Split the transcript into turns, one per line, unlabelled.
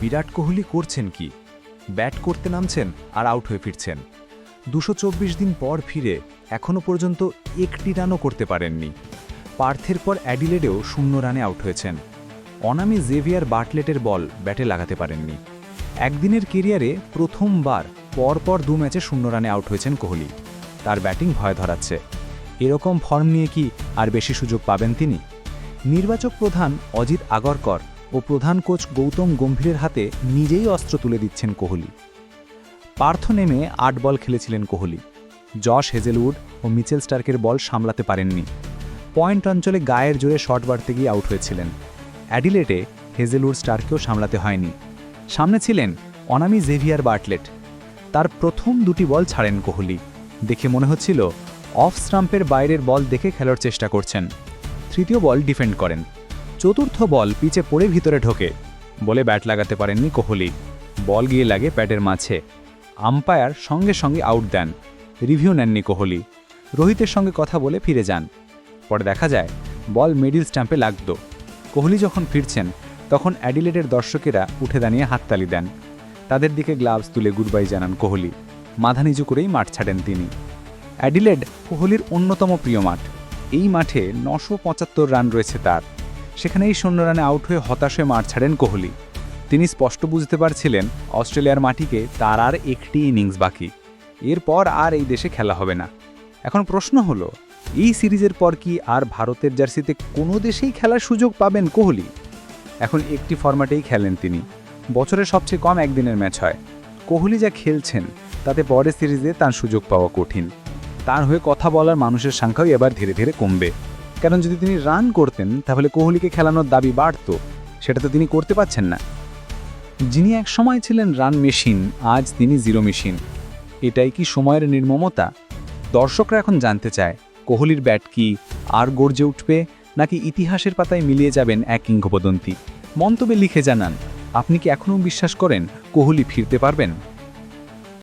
বিরাট কোহলি করছেন কি? ব্যাট করতে নামছেন আর আউট হয়ে ফিরছেন। দুশো দিন পর ফিরে এখনও পর্যন্ত একটি রানও করতে পারেননি। পার্থের পর অ্যাডিলেডেও শূন্য রানে আউট হয়েছেন। অনামি জেভিয়ার বার্টলেটের বল ব্যাটে লাগাতে পারেননি। একদিনের কেরিয়ারে প্রথমবার পরপর দু ম্যাচে শূন্য রানে আউট হয়েছেন কোহলি। তার ব্যাটিং ভয় ধরাচ্ছে। এরকম ফর্ম নিয়ে কি আর বেশি সুযোগ পাবেন তিনি? নির্বাচক প্রধান অজিত আগরকর ও প্রধান কোচ গৌতম গম্ভীরের হাতে নিজেই অস্ত্র তুলে দিচ্ছেন কোহলি। পার্থ নেমে আট বল খেলেছিলেন কোহলি। জশ হেজেলউড ও মিচেল স্টার্কের বল সামলাতে পারেননি। পয়েন্ট অঞ্চলে গায়ের জোরে শট বাড়তে গিয়ে আউট হয়েছিলেন। অ্যাডিলেটে হেজেলউড স্টার্কেও সামলাতে হয়নি। সামনে ছিলেন অনামি জেভিয়ার বার্টলেট। তার প্রথম দুটি বল ছাড়েন কোহলি। দেখে মনে হচ্ছিল অফ স্টাম্পের বাইরের বল দেখে খেলার চেষ্টা করছেন। তৃতীয় বল ডিফেন্ড করেন। চতুর্থ বল পিচে পড়ে ভিতরে ঢোকে। বলে ব্যাট লাগাতে পারেননি কোহলি। বল গিয়ে লাগে প্যাটের মাঝে। আম্পায়ার সঙ্গে সঙ্গে আউট দেন। রিভিউ নেননি কোহলি। রোহিতের সঙ্গে কথা বলে ফিরে যান। পরে দেখা যায়, বল মিডিল স্ট্যাম্পে লাগত। কোহলি যখন ফিরছেন, তখন অ্যাডিলেটের দর্শকেরা উঠে দাঁড়িয়ে হাততালি দেন। তাদের দিকে গ্লাভস তুলে গুডবাই জানান কোহলি। মাথা নিচু করেই মাঠ ছাড়েন তিনি। অ্যাডিলেড কোহলির অন্যতম প্রিয় মাঠ। এই মাঠে নশো রান রয়েছে তার। সেখানেই শূন্য রানে আউট হয়ে হতাশ হয়ে মাঠ ছাড়েন কোহলি। তিনি স্পষ্ট বুঝতে পারছিলেন অস্ট্রেলিয়ার মাটিকে তার আর একটি ইনিংস বাকি। এরপর আর এই দেশে খেলা হবে না। এখন প্রশ্ন হলো, এই সিরিজের পর কি আর ভারতের জার্সিতে কোনো দেশেই খেলার সুযোগ পাবেন কোহলি? এখন একটি ফরম্যাটেই খেলেন তিনি। বছরের সবচেয়ে কম একদিনের ম্যাচ হয়। কোহলি যা খেলছেন, তাতে পরের সিরিজে তার সুযোগ পাওয়া কঠিন। তার হয়ে কথা বলার মানুষের সংখ্যাও এবার ধীরে ধীরে কমবে। কারণ যদি তিনি রান করতেন, তাহলে কোহলিকে খেলানোর দাবি বাড়ত। সেটা তো তিনি করতে পারছেন না। যিনি এক সময় ছিলেন রান মেশিন, আজ তিনি জিরো মেশিন। এটাই কি সময়ের নির্মমতা? দর্শকরা এখন জানতে চায়, কোহলির ব্যাট কি আর গর্জে উঠবে, নাকি ইতিহাসের পাতায় মিলিয়ে যাবেন এক কিংবদন্তি? মন্তব্যে লিখে জানান, আপনি কি এখনও বিশ্বাস করেন কোহলি ফিরতে পারবেন?